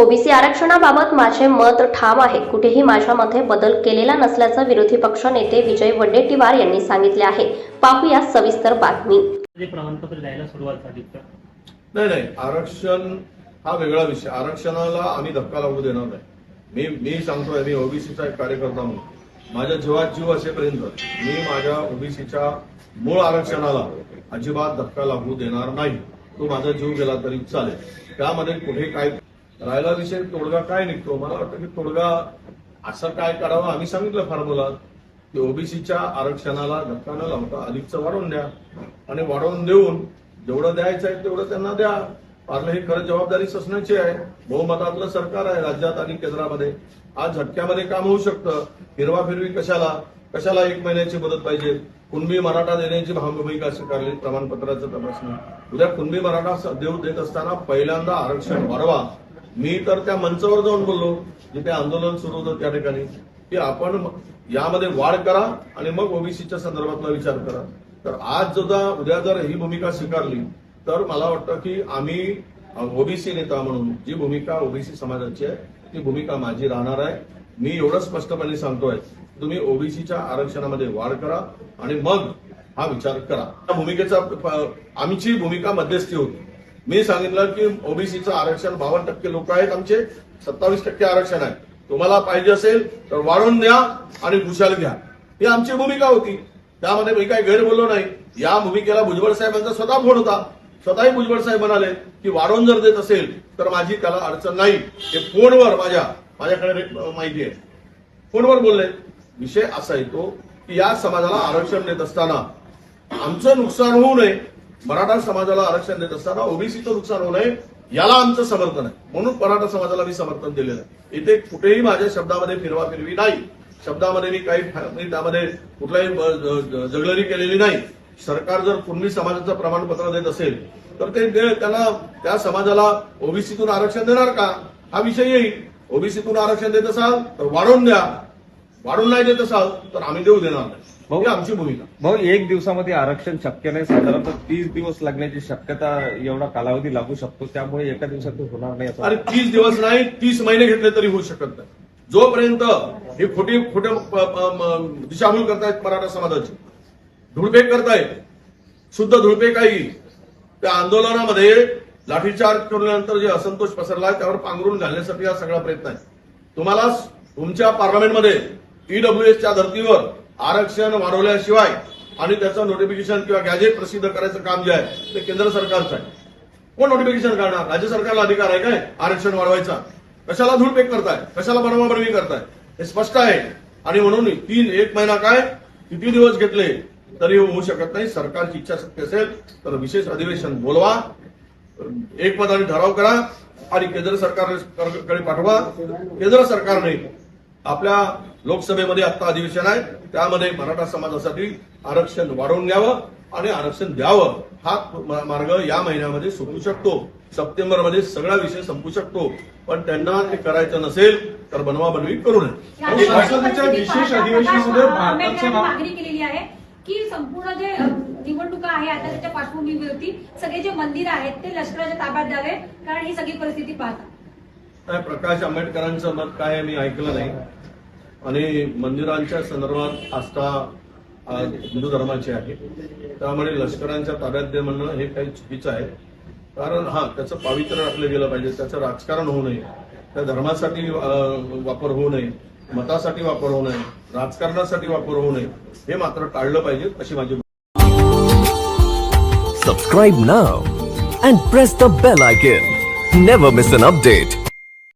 OBC आरक्षणाबाबत माझे मत ठाम आहे. कुठेही माझ्यामध्ये बदल केलेला नसल्याचं विरोधी पक्ष नेते विजय वडेट्टीवार यांनी सांगितले आहे. पाहूया सविस्तर बातमी. नाही नाही. आरक्षण हा वेगळा विषय. आरक्षणाला आम्ही धक्का लागू देणार नाही. मी मी सांगतोय मी ओबीसीचा एक कार्यकर्ता म्हणून. माझ्या जीवात जीव असेपर्यंत मी माझ्या ओबीसीच्या मूळ आरक्षणाला अजिबात धक्का लागू देणार नाही. तो माझा जीव गेला तरी चालेल. त्यामध्ये कुठे काय राहिला विषय तोडगा काय निघतो? मला वाटतं की तोडगा असं काय करावं आम्ही सांगितलं फॉर्म्युला की ओबीसीच्या आरक्षणाला धक्का न लावता अधिकचं वाढवून द्या. आणि वाढवून देऊन जेवढं द्यायचं आहे तेवढं त्यांना द्या. आपलं ही खरं जबाबदारी ससण्याची आहे. बहुमतातलं सरकार आहे राज्यात आणि केंद्रामध्ये. आज झटक्यामध्ये काम होऊ शकतं. हिरवा फिरवी कशाला? कशाला एक महिन्याची मदत पाहिजे? कुणबी मराठा देण्याची भाव- भूमिका स्वीकारली? प्रमाणपत्राचं तपासणी उद्या कुणबी मराठा देऊ देत असताना पहिल्यांदा आरक्षण वाढवा. मी तर त्या मंचावर जाऊन बोललो जिथे आंदोलन सुरू होतं त्या ठिकाणी की आपण यामध्ये वाढ करा आणि मग ओबीसीच्या संदर्भातला विचार करा. तर आज सुद्धा उद्या जर ही भूमिका स्वीकारली तर मला वाटतं की आम्ही ओबीसी नेता म्हणून जी भूमिका ओबीसी समाजाची आहे ती भूमिका माझी राहणार आहे. मी एवढं स्पष्टपणे सांगतोय तुम्ही ओबीसीच्या आरक्षणामध्ये वाढ करा आणि मग हा विचार करा. त्या भूमिकेचा आमची भूमिका मध्यस्थी होती. मी सांगितलं की ओबीसीचं आरक्षण बावन्न टक्के लोक आहेत आमचे सत्तावीस टक्के आरक्षण आहे. तुम्हाला पाहिजे असेल तर वाढवून द्या आणि खुशाल घ्या. ही आमची भूमिका होती. त्यामध्ये मी काही गैर बोललो नाही. या भूमिकेला भुजबळ साहेबांचा स्वतः फोन होता. स्वतःही भुजबळ साहेब म्हणाले की वाढवून जर देत असेल तर माझी त्याला अडचण नाही. हे फोनवर माझ्या माझ्याकडे माहिती आहे. फोनवर बोलले. विषय असा येतो की या समाजाला आरक्षण देत असताना आमचं नुकसान होऊ नये मराठा समाजाला आरक्षण देत असताना ओबीसीचं नुकसान होऊ नये याला आमचं समर्थन आहे. म्हणून मराठा समाजाला मी समर्थन दिलेलं आहे. इथे कुठेही माझ्या शब्दामध्ये फिरवा फिरवी नाही. शब्दामध्ये मी काही मी त्यामध्ये कुठलाही जगलरी केलेली नाही. सरकार जर कुणबी समाजाचं प्रमाणपत्र देत असेल तर ते दे- त्यांना त्या समाजाला ओबीसीतून आरक्षण देणार का? हा विषय येईल. ओबीसीतून आरक्षण देत असाल तर वाढवून द्या. वाढवून नाही देत असाल तर आम्ही देऊ देणार नाही. भाऊ- आमची भूमिका. भाऊ एक दिवसामध्ये आरक्षण शक्य नाही. साधारणतः तीस दिवस लागण्याची शक्यता एवढा कालावधी लागू शकतो. त्यामुळे एका दिवसात होणार नाही अरे तीस दिवस नाही तीस महिने घेतले तरी होऊ शकत नाही. जोपर्यंत हे खोटी खोटे दिशाभूल करतायत मराठा समाजाची धुळपेक करतायत शुद्ध धुळपेक आहे. त्या आंदोलनामध्ये लाठीचार्ज केल्यानंतर जे असंतोष पसरला त्यावर पांघरून घालण्यासाठी हा सगळा प्रयत्न आहे. तुम्हाला तुमच्या पार्लमेंटमध्ये ईडब्ल्यूएसच्या धर्तीवर आरक्षण वाढवल्याशिवाय आणि त्याचं नोटिफिकेशन किंवा गॅजेट प्रसिद्ध करायचं काम जे आहे ते केंद्र सरकारचं आहे. कोण नोटिफिकेशन काढणार? राज्य सरकारला अधिकार आहे काय आरक्षण वाढवायचा. कशाला धूळपेक करताय? कशाला बनवाबनवी करताय? हे स्पष्ट आहे. आणि म्हणून तीन एक महिना काय? किती दिवस घेतले? तरी होऊ शकत नाही. सरकारची इच्छा शक्य असेल तर विशेष अधिवेशन बोलवा. एकमताने ठराव करा आणि केंद्र सरकारकडे पाठवा. केंद्र सरकारने आपल्या लोकसभेमध्ये आता अधिवेशन आहे. त्यामध्ये मराठा समाजासाठी आरक्षण वाढवून घ्यावं आणि आरक्षण द्यावं हा मार्ग या महिन्यामध्ये सुटू शकतो. सप्टेंबरमध्ये सगळा विषय संपू शकतो. पण त्यांना ते करायचं नसेल तर बनवाबनवी करू नये. आणि संसदेच्या विशेष अधिवेशनामध्ये भारताचं मागणी केलेली आहे की संपूर्ण जे निवडणुका आहे आता त्याच्या पार्श्वभूमीवरती सगळे जे मंदिर आहेत ते लष्कराच्या ताब्यात द्यावे कारण ही सगळी परिस्थिती पाहता. प्रकाश आंबेडकरांचं मत काय मी ऐकलं नाही. आणि मंदिरांच्या संदर्भात आस्था हिंदू धर्माची आहे. त्यामुळे लष्करांच्या ताब्यात दे म्हणणं हे काही चुकीचं आहे. कारण हा त्याचं पावित्र्य राखलं गेलं पाहिजे. त्याचं राजकारण होऊ नये. त्या धर्मासाठी वापर होऊ नये. मतासाठी वापर होऊ नये. राजकारणासाठी वापर होऊ नये. हे मात्र टाळलं पाहिजे अशी माझी subscribe now and press the bell icon never miss an update